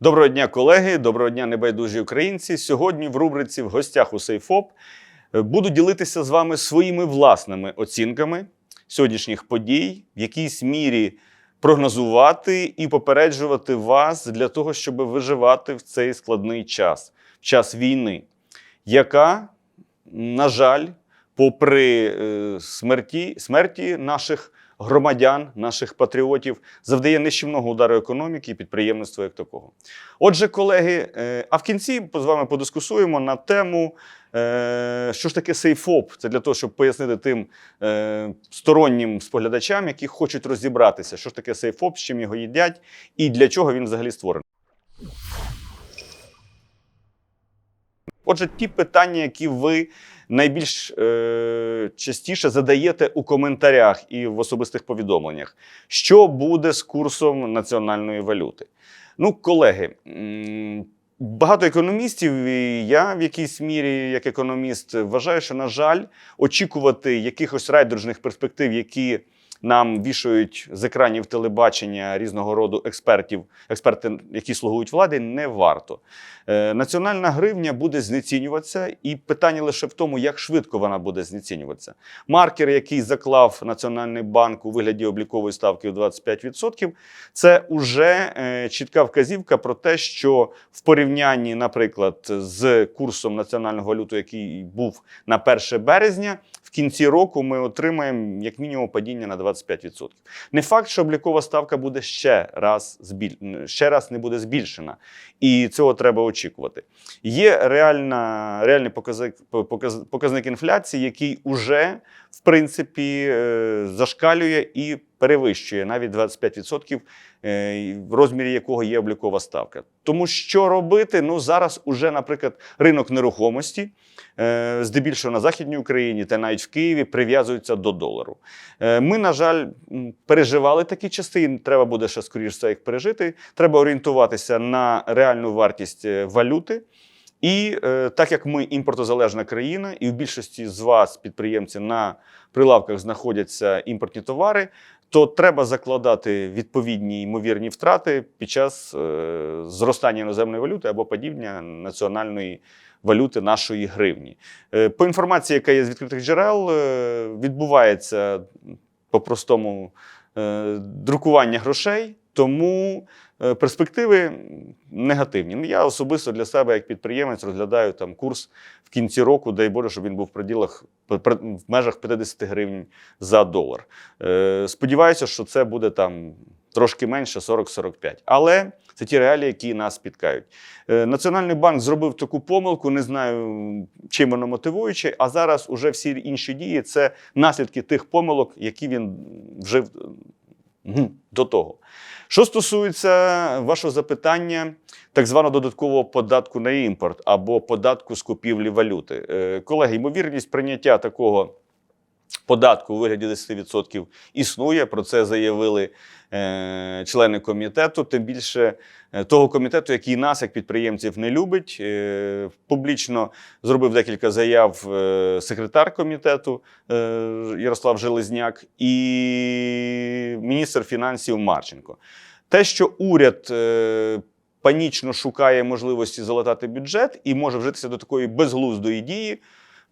Доброго дня, колеги! Доброго дня, небайдужі українці. Сьогодні в рубриці в гостях у Сейфоп е, буду ділитися з вами своїми власними оцінками сьогоднішніх подій, в якійсь мірі прогнозувати і попереджувати вас для того, щоб виживати в цей складний час, в час війни, яка, на жаль, попри е, смерті, смерті наших громадян, наших патріотів, завдає нищівного удару економіки і підприємництва як такого. Отже, колеги, е, а в кінці з вами подискусуємо на тему, е, що ж таке сейфоп. Це для того, щоб пояснити тим е, стороннім споглядачам, які хочуть розібратися, що ж таке сейфоп, з чим його їдять і для чого він взагалі створений. Отже, ті питання, які ви найбільш е, частіше задаєте у коментарях і в особистих повідомленнях, що буде з курсом національної валюти? Ну, колеги, багато економістів, і я в якійсь мірі, як економіст, вважаю, що, на жаль, очікувати якихось райдужних перспектив, які нам вішають з екранів телебачення різного роду експертів, експерти, які слугують владі, не варто. Е, Національна гривня буде знецінюватися, і питання лише в тому, як швидко вона буде знецінюватися. Маркер, який заклав Національний банк у вигляді облікової ставки в 25%, це вже е, чітка вказівка про те, що в порівнянні, наприклад, з курсом національного валюту, який був на 1 березня, в кінці року ми отримаємо як мінімум падіння на 25%. Не факт, що облікова ставка буде ще раз збіль... ще раз не буде збільшена, і цього треба очікувати. Є реальна, реальний показник, показ- показник інфляції, який уже в принципі е, зашкалює і перевищує навіть 25%, е, в розмірі якого є облікова ставка. Тому що робити? Ну зараз уже, наприклад, ринок нерухомості, е, здебільшого на Західній Україні та навіть в Києві прив'язуються до долару. Е, Ми, на жаль, переживали такі часи, і треба буде ще скоріш все їх пережити. Треба орієнтуватися на реальну вартість е, валюти. І е, так як ми імпортозалежна країна, і в більшості з вас, підприємці, на прилавках знаходяться імпортні товари, то треба закладати відповідні ймовірні втрати під час е, зростання іноземної валюти або падіння національної валюти нашої гривні. Е, по інформації, яка є з відкритих джерел, е, відбувається по-простому е, друкування грошей, тому е, перспективи негативні. Ну, я особисто для себе, як підприємець, розглядаю там курс в кінці року, дай Боже, щоб він був в приділах в межах 50 гривень за долар. Е, Сподіваюся, що це буде там трошки менше 40-45. Але це ті реалії, які нас спіткають. Е, Національний банк зробив таку помилку, не знаю, чим воно мотивуючи, а зараз уже всі інші дії це наслідки тих помилок, які він вжив До того. Що стосується вашого запитання, так званого додаткового податку на імпорт або податку з купівлі валюти. Е, Колеги, ймовірність прийняття такого податку у вигляді 10% існує. Про це заявили е, члени комітету, тим більше е, того комітету, який нас, як підприємців, не любить. Е, Публічно зробив декілька заяв е, секретар комітету е, Ярослав Железняк і міністр фінансів Марченко. Те, що уряд е, панічно шукає можливості залатати бюджет і може вжитися до такої безглуздої дії,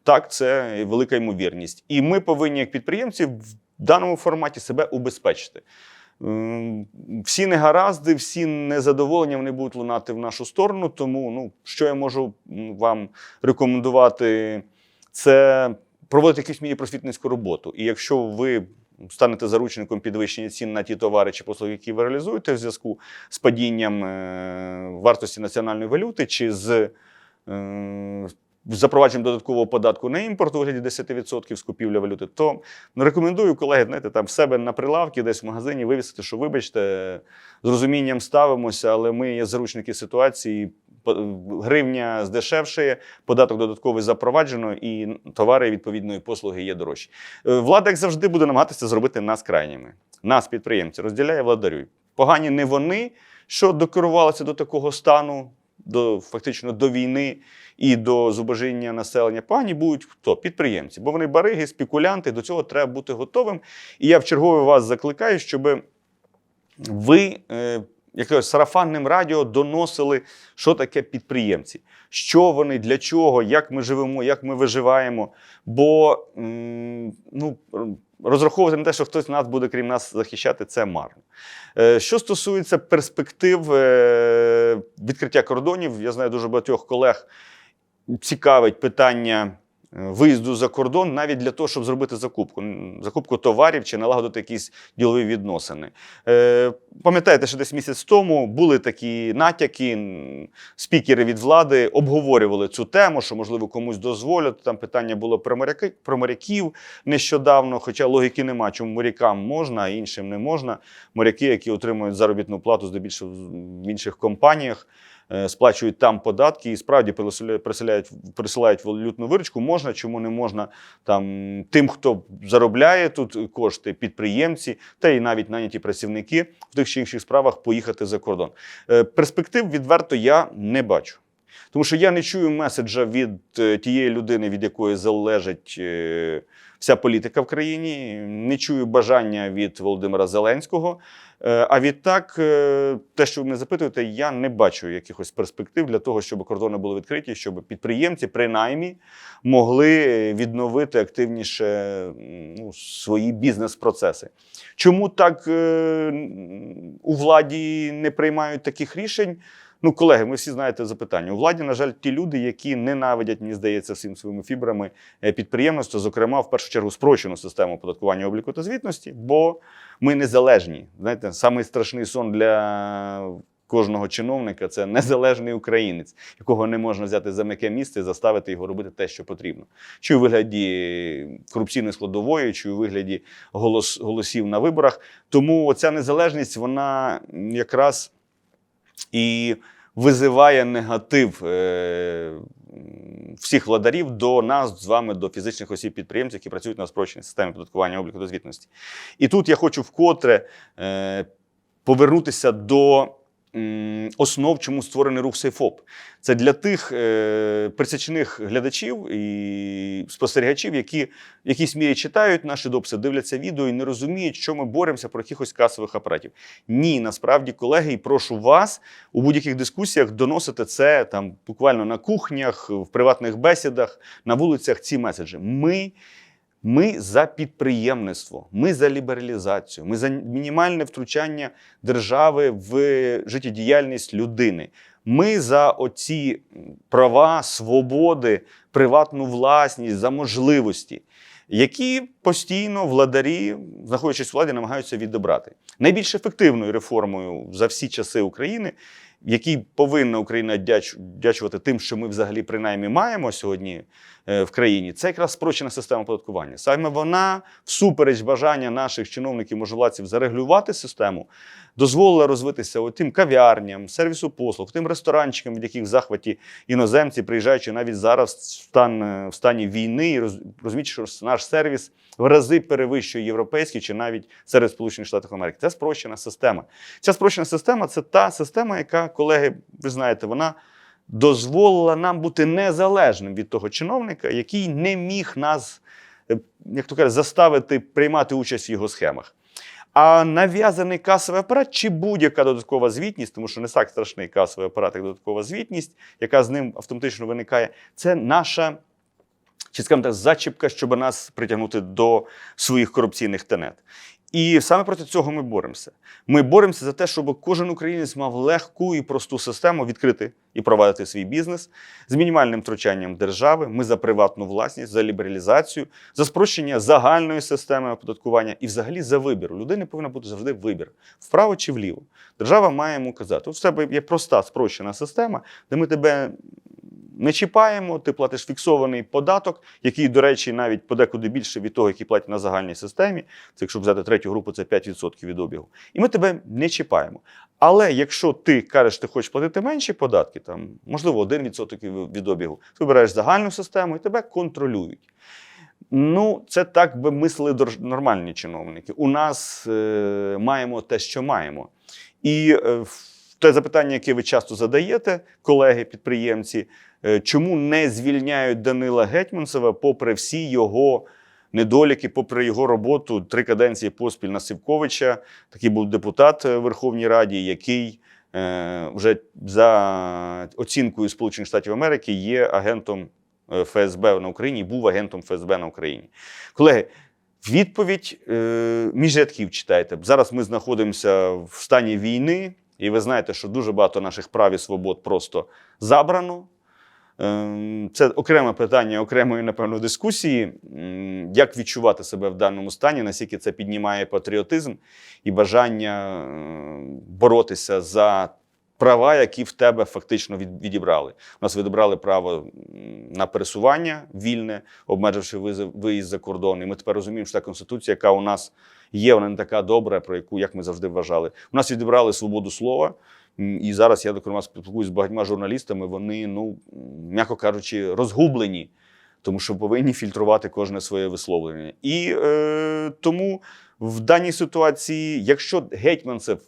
так, це велика ймовірність. І ми повинні, як підприємці, в даному форматі себе убезпечити. Ем, Всі негаразди, всі незадоволення вони будуть лунати в нашу сторону. Тому, ну, що я можу вам рекомендувати, це проводити якусь мірі просвітницьку роботу. І якщо ви станете заручником підвищення цін на ті товари чи послуги, які ви реалізуєте в зв'язку з падінням е, вартості національної валюти, чи з запровадженням додаткового податку на імпорт у вигляді 10% з купівля валюти, то рекомендую, колеги, знаєте, там в себе на прилавці, десь в магазині вивісити, що вибачте, з розумінням ставимося, але ми є заручники ситуації. Гривня здешевшає, податок додатковий запроваджено, і товари відповідної послуги є дорожчі. Е, Влада, як завжди, буде намагатися зробити нас крайніми. Нас, підприємці, розділяє владарюй. Погані не вони, що докерувалися до такого стану, до фактично до війни і до зубожіння населення. Погані будуть хто? Підприємці, бо вони бариги, спекулянти. До цього треба бути готовим. І я в чергове вас закликаю, щоб ви е, якось сарафанним радіо доносили, що таке підприємці, що вони, для чого, як ми живемо, як ми виживаємо. Бо м, ну, розраховувати на те, що хтось нас буде крім нас захищати, це марно. Е, Що стосується перспектив е, відкриття кордонів, я знаю дуже багатьох колег цікавить питання виїзду за кордон навіть для того, щоб зробити закупку, закупку товарів чи налагодити якісь ділові відносини. Е, Пам'ятаєте, що десь місяць тому були такі натяки, спікери від влади обговорювали цю тему, що можливо комусь дозволять. Там питання було про моряки про моряків нещодавно, хоча логіки нема, чому морякам можна, а іншим не можна. Моряки, які отримують заробітну плату здебільшого в інших компаніях е, сплачують там податки і справді присилають, присилають валютну виручку. Можна, чому не можна там тим, хто заробляє тут кошти, підприємці, та й навіть наняті працівники в тих чи інших справах поїхати за кордон. Е, Перспектив відверто я не бачу. Тому що я не чую меседжа від е, тієї людини, від якої залежить е, вся політика в країні, не чую бажання від Володимира Зеленського. Е, А відтак, те, що ви мене запитуєте, я не бачу якихось перспектив для того, щоб кордони були відкриті, щоб підприємці, принаймні, могли відновити активніше ну, свої бізнес-процеси. Чому так у владі не приймають таких рішень? Ну, колеги, ми всі знаєте запитання. У владі, на жаль, ті люди, які ненавидять, мені здається, всім своїми фібрами е, підприємництво, зокрема, в першу чергу, спрощену систему оподаткування обліку та звітності, бо ми незалежні. Знаєте, самий страшний сон для кожного чиновника це незалежний українець, якого не можна взяти за м'яке місце і заставити його робити те, що потрібно. Чи у вигляді корупційної складової, чи у вигляді голос, голосів на виборах. Тому ця незалежність, вона якраз і визиває негатив е, всіх владарів до нас з вами, до фізичних осіб підприємців, які працюють на спрощеній системі податкування обліку та звітності. І тут я хочу вкотре е, повернутися до основ, чому створений рух Сейфоп. Це для тих е, присячених глядачів і спостерігачів, які в якійсь мірі читають наші дописи, дивляться відео і не розуміють, що ми боремося про якихось касових апаратів. Ні, насправді, колеги, і прошу вас у будь-яких дискусіях доносити це там буквально на кухнях, в приватних бесідах, на вулицях ці меседжі. Ми. Ми за підприємництво, ми за лібералізацію, ми за мінімальне втручання держави в життєдіяльність людини. Ми за оці права, свободи, приватну власність, за можливості, які постійно владарі, знаходячись у владі, намагаються відібрати. Найбільш ефективною реформою за всі часи України, якій повинна Україна дяч- дячувати тим, що ми взагалі принаймні маємо сьогодні в країні, це якраз спрощена система оподаткування. Саме вона, всупереч бажання наших чиновників можновладців зарегулювати систему, дозволила розвитися тим кав'ярням, сервісу послуг, тим ресторанчикам, від яких в захваті іноземці, приїжджаючи навіть зараз в, стан, е, в стані війни, і роз- розуміючи, що наш сервіс в рази перевищує європейський чи навіть серед Сполучених Штатів Америки. Це спрощена система. Ця спрощена система це та система, яка, колеги, ви знаєте, вона дозволила нам бути незалежним від того чиновника, який не міг нас, е, як то кажуть, заставити приймати участь в його схемах. А нав'язаний касовий апарат чи будь-яка додаткова звітність, тому що не так страшний касовий апарат, як додаткова звітність, яка з ним автоматично виникає, це наша чи скажімо так, зачіпка, щоб нас притягнути до своїх корупційних тенет. І саме проти цього ми боремося. Ми боремося за те, щоб кожен українець мав легку і просту систему відкрити і провадити свій бізнес з мінімальним втручанням держави. Ми за приватну власність, за лібералізацію, за спрощення загальної системи оподаткування і взагалі за вибір. У людини повинен бути завжди вибір вправо чи вліво. Держава має йому казати: в тебе є проста спрощена система, де ми тебе не чіпаємо, ти платиш фіксований податок, який, до речі, навіть подекуди більше від того, який платять на загальній системі. Це якщо взяти третю групу, це 5% від обігу. І ми тебе не чіпаємо. Але якщо ти кажеш, ти хочеш платити менші податки, там можливо 1% від обігу, ти вибираєш загальну систему і тебе контролюють. Ну, це так би мислили нормальні чиновники. У нас е, маємо те, що маємо. І е, те запитання, яке ви часто задаєте, колеги, підприємці, е, чому не звільняють Данила Гетьманцева, попри всі його недоліки, попри його роботу три каденції поспіль на Сівковича. Такий був депутат е, Верховній Раді, який е, вже за оцінкою Сполучених Штатів Америки є агентом е, ФСБ на Україні, був агентом ФСБ на Україні. Колеги, відповідь е, між рядків читайте. Зараз ми знаходимося в стані війни, і ви знаєте, що дуже багато наших прав і свобод просто забрано. Ем, Це окреме питання окремої, напевно, дискусії, як відчувати себе в даному стані, наскільки це піднімає патріотизм і бажання е, боротися за права, які в тебе фактично відібрали. У нас відібрали право на пересування вільне, обмеживши виїзд за кордон. І ми тепер розуміємо, що та конституція, яка у нас є, вона не така добра, про яку як ми завжди вважали. У нас відібрали свободу слова. І зараз я зокрема спілкуюся з багатьма журналістами. Вони, ну м'яко кажучи, розгублені, тому що повинні фільтрувати кожне своє висловлення. І е, тому в даній ситуації, якщо гетьманцев,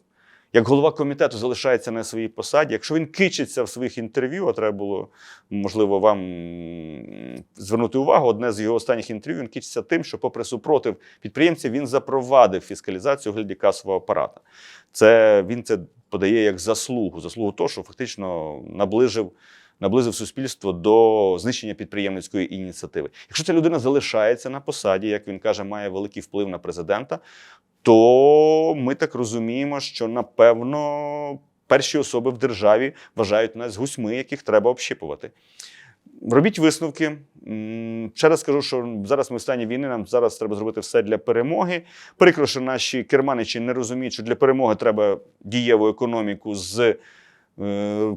як голова комітету, залишається на своїй посаді, якщо він кичиться в своїх інтерв'ю, а треба було можливо вам звернути увагу, одне з його останніх інтерв'ю він кичиться тим, що, попри супротив підприємців, він запровадив фіскалізацію у вигляді касового апарата. Це він це подає як заслугу, заслугу того, що фактично наближив. Наблизив суспільство до знищення підприємницької ініціативи. Якщо ця людина залишається на посаді, як він каже, має великий вплив на президента, то ми так розуміємо, що напевно перші особи в державі вважають нас гусьми, яких треба общипувати. Робіть висновки. Ще раз скажу, що зараз ми в стані війни, нам зараз треба зробити все для перемоги. Прикро, що наші керманичі не розуміють, що для перемоги треба дієву економіку з е,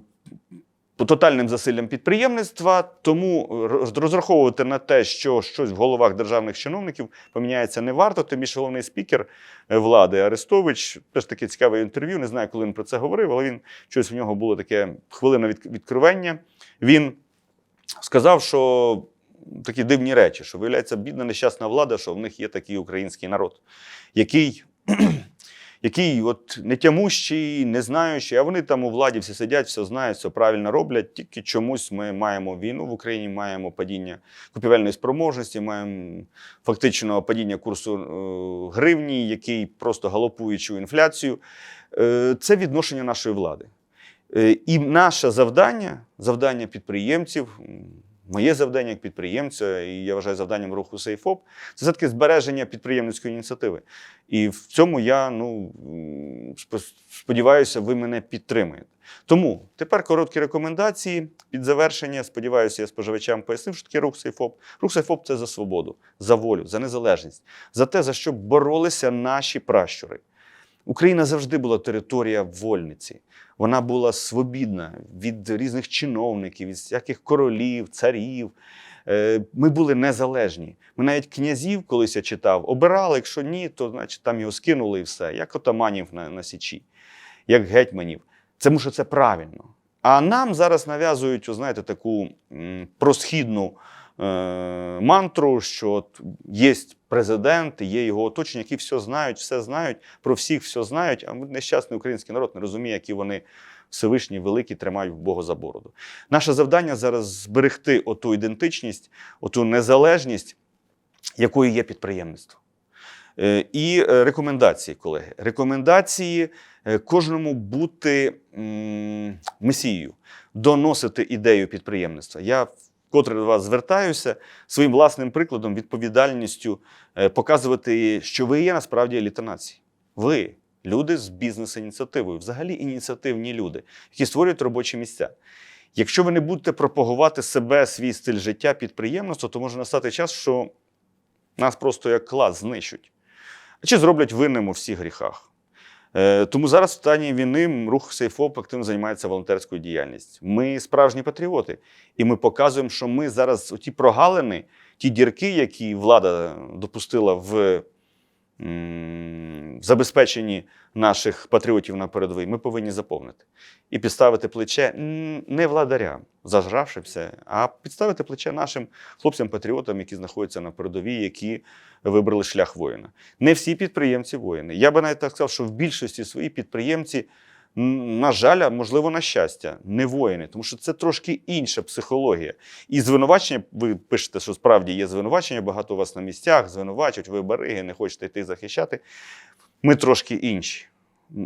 тотальним засиллям підприємництва. Тому розраховувати на те, що щось в головах державних чиновників поміняється не варто. Тим більше головний спікер е, влади Арестович теж таке цікаве інтерв'ю. Не знаю, коли він про це говорив, але він щось в нього було таке хвилина від, відкривання. Він сказав, що такі дивні речі, що виявляється бідна нещасна влада, що в них є такий український народ, який, який от нетямущий, не знаючий, а вони там у владі всі сидять, все знають, все правильно роблять. Тільки чомусь ми маємо війну в Україні, маємо падіння купівельної спроможності, маємо фактично падіння курсу е, гривні, який просто галопуючу інфляцію. Е, Це відношення нашої влади. Е, І наше завдання, завдання підприємців, моє завдання як підприємця, і я вважаю завданням руху Сейфоп, це все-таки збереження підприємницької ініціативи. І в цьому я ну, сподіваюся, ви мене підтримуєте. Тому тепер короткі рекомендації під завершення. Сподіваюся, я споживачам пояснив, що таке рух Сейфоп. Рух Сейфоп це за свободу, за волю, за незалежність, за те, за що боролися наші пращури. Україна завжди була територія вольниці. Вона була свобідна від різних чиновників, від всяких королів, царів. Е, Ми були незалежні. Ми навіть князів, колись я читав, обирали. Якщо ні, то значить там його скинули і все, як отаманів на, на Січі, як гетьманів. Це тому що це правильно. А нам зараз нав'язують, знаєте, таку просхідну е, мантру, що от є президент, є його оточення, які все знають, все знають, про всіх все знають, а нещасний український народ не розуміє, які вони Всевишні, великі, тримають в Бога за бороду. Наше завдання зараз зберегти оту ідентичність, оту незалежність, якою є підприємництво. Е, І е, рекомендації, колеги. Рекомендації е, кожному бути месією, доносити ідею підприємництва. Я вкотре до вас звертаюся своїм власним прикладом, відповідальністю е, показувати, що ви є насправді еліта нації. Ви люди з бізнес-ініціативою, взагалі ініціативні люди, які створюють робочі місця. Якщо ви не будете пропагувати себе, свій стиль життя, підприємництво, то може настати час, що нас просто як клас знищуть. Чи зроблять винним у всіх гріхах. Е, Тому зараз в стані війни рух Сейфоп активно займається волонтерською діяльністю. Ми справжні патріоти, і ми показуємо, що ми зараз ті прогалини, ті дірки, які влада допустила в забезпеченні наших патріотів на передовій, ми повинні заповнити і підставити плече не владарям, зажравшимся, а підставити плече нашим хлопцям-патріотам, які знаходяться на передовій, які вибрали шлях воїна. Не всі підприємці воїни. Я би навіть так сказав, що в більшості свої підприємці, на жаль, а можливо, на щастя, не воїни, тому що це трошки інша психологія. І звинувачення, ви пишете, що справді є звинувачення, багато у вас на місцях, звинувачують, ви бариги, не хочете йти захищати. Ми трошки інші.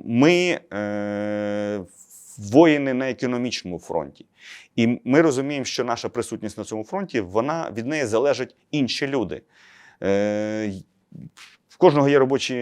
Ми е, воїни на економічному фронті. І ми розуміємо, що наша присутність на цьому фронті вона від неї залежать інші люди. Е, в кожного є робочі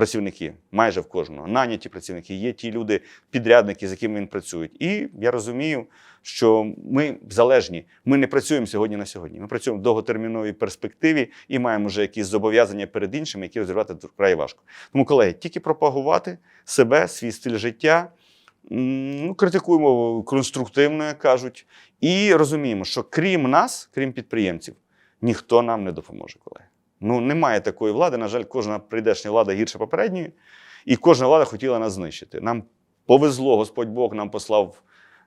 працівники, майже в кожного, наняті працівники, є ті люди, підрядники, з якими він працює. І я розумію, що ми залежні. Ми не працюємо сьогодні на сьогодні. Ми працюємо в довготерміновій перспективі і маємо вже якісь зобов'язання перед іншими, які розірвати вкрай важко. Тому, колеги, тільки пропагувати себе, свій стиль життя. Ну, критикуємо конструктивно, як кажуть, і розуміємо, що крім нас, крім підприємців, ніхто нам не допоможе, колеги. Ну, немає такої влади. На жаль, кожна прийдешня влада гірше попередньої, і кожна влада хотіла нас знищити. Нам повезло, Господь Бог нам послав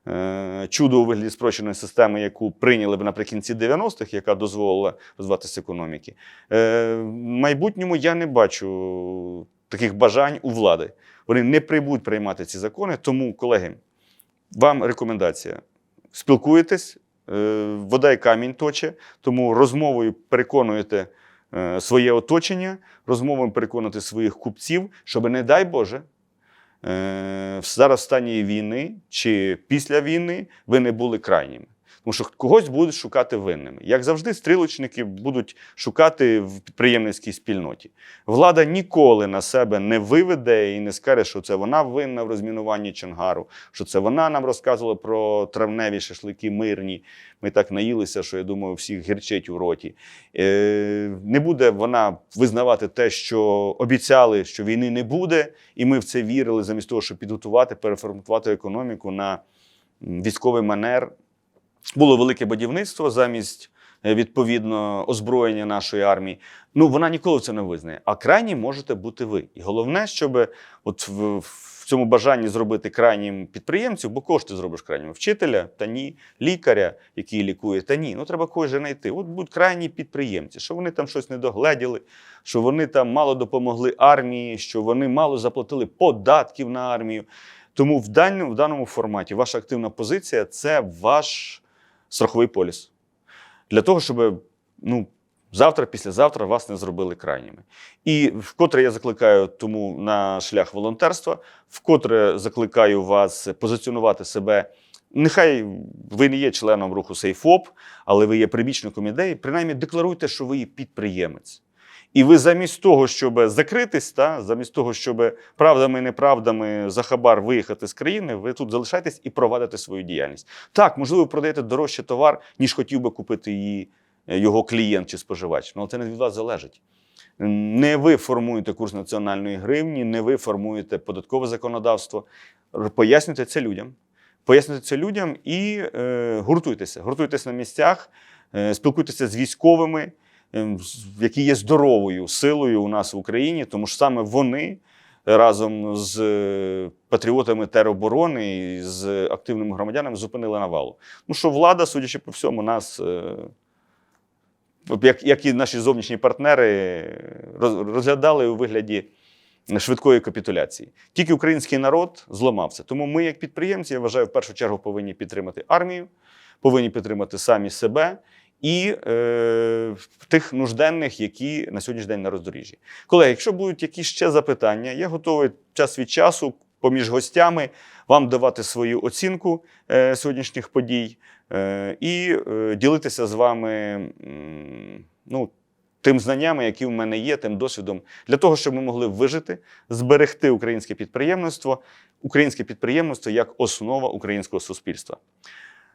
е, чудо у вигляді спрощеної системи, яку прийняли б наприкінці 90-х, яка дозволила розвиватися економіки. Е, в майбутньому я не бачу таких бажань у влади. Вони не приймуть приймати ці закони. Тому, колеги, вам рекомендація: спілкуєтесь, е, вода і камінь точе, тому розмовою переконуєте своє оточення, розмовами переконати своїх купців, щоб, не дай Боже, е, зараз в стані війни чи після війни ви не були крайніми. Тому що когось будуть шукати винними. Як завжди, стрілочники будуть шукати в підприємницькій спільноті. Влада ніколи на себе не виведе і не скаже, що це вона винна в розмінуванні Чонгару, що це вона нам розказувала про травневі шашлики мирні. Ми так наїлися, що я думаю, всіх гірчить у роті. Е, не буде вона визнавати те, що обіцяли, що війни не буде, і ми в це вірили, замість того, щоб підготувати, переформатувати економіку на військовий манер. Було велике будівництво замість е, відповідно озброєння нашої армії. Ну вона ніколи це не визнає. А крайні можете бути ви. І головне, щоб от в, в цьому бажанні зробити крайнім підприємців, бо кого ж ти зробиш крайнім? Вчителя та ні, лікаря, який лікує, та ні. Ну треба когось же знайти. От будуть крайні підприємці, що вони там щось не догледіли, що вони там мало допомогли армії, що вони мало заплатили податків на армію. Тому в даному, в даному форматі ваша активна позиція це ваш страховий поліс. Для того, щоб ну, завтра, післязавтра вас не зробили крайніми. І вкотре я закликаю тому на шлях волонтерства, вкотре закликаю вас позиціонувати себе. Нехай ви не є членом руху Сейфоп, але ви є прибічником ідеї. Принаймні декларуйте, що ви є підприємець. І ви замість того, щоб закритись, та, замість того, щоб правдами і неправдами за хабар виїхати з країни, ви тут залишаєтесь і провадите свою діяльність. Так, можливо, продаєте дорожче товар, ніж хотів би купити її е, його клієнт чи споживач. Ну, але це не від вас залежить. Не ви формуєте курс національної гривні, не ви формуєте податкове законодавство. Пояснюйте це людям. Пояснюйте це людям і е, гуртуйтеся. Гуртуйтеся на місцях, е, спілкуйтеся з військовими, які є здоровою силою у нас в Україні, тому що саме вони разом з е, патріотами тероборони і з активними громадянами зупинили навалу. Ну що влада, судячи по всьому, нас. е, як, як і наші зовнішні партнери розглядали у вигляді швидкої капітуляції. Тільки український народ зламався. Тому ми, як підприємці, я вважаю, в першу чергу повинні підтримати армію, повинні підтримати самі себе і е, тих нужденних, які на сьогоднішній день на роздоріжжі. Колеги, якщо будуть якісь ще запитання, я готовий час від часу поміж гостями вам давати свою оцінку е, сьогоднішніх подій е, і е, ділитися з вами м, ну, тим знаннями, які в мене є, тим досвідом, для того, щоб ми могли вижити, зберегти українське підприємництво, українське підприємництво як основа українського суспільства.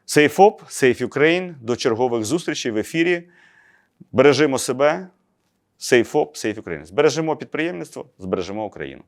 Сейфоп, Сейф Ukraine, до чергових зустрічей в ефірі. Бережимо себе, Сейфоп, Сейф Україна. Збережемо підприємництво, збережемо Україну.